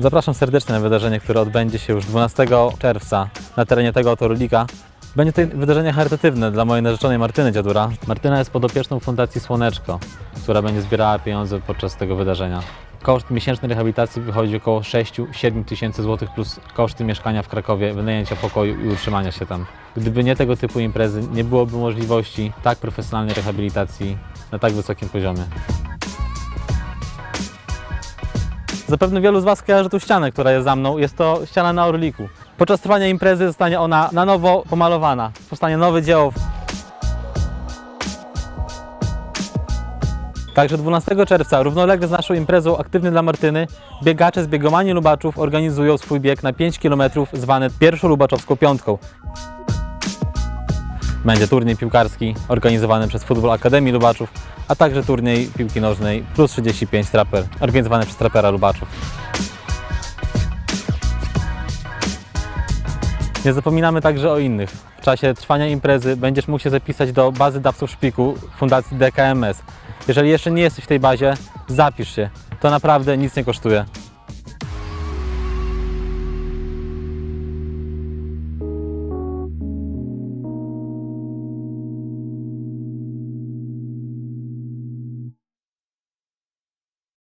Zapraszam serdecznie na wydarzenie, które odbędzie się już 12 czerwca na terenie tego oto Rulika. Będzie to wydarzenie charytatywne dla mojej narzeczonej Martyny Dziadura. Martyna jest podopieczną Fundacji Słoneczko, która będzie zbierała pieniądze podczas tego wydarzenia. Koszt miesięcznej rehabilitacji wychodzi około 6-7 tysięcy złotych plus koszty mieszkania w Krakowie, wynajęcia pokoju i utrzymania się tam. Gdyby nie tego typu imprezy, nie byłoby możliwości tak profesjonalnej rehabilitacji na tak wysokim poziomie. Zapewne wielu z Was kojarzy tu ścianę, która jest za mną. Jest to ściana na Orliku. Podczas trwania imprezy zostanie ona na nowo pomalowana. Powstanie nowe dzieło. Także 12 czerwca, równolegle z naszą imprezą Aktywny dla Martyny, biegacze z biegomanii Lubaczów organizują swój bieg na 5 km zwany pierwszą Lubaczowską Piątką. Będzie turniej piłkarski organizowany przez Futbol Akademii Lubaczów, a także turniej piłki nożnej plus 35 traper organizowany przez trapera Lubaczów. Nie zapominamy także o innych. W czasie trwania imprezy będziesz mógł się zapisać do bazy dawców szpiku Fundacji DKMS. Jeżeli jeszcze nie jesteś w tej bazie, zapisz się. To naprawdę nic nie kosztuje.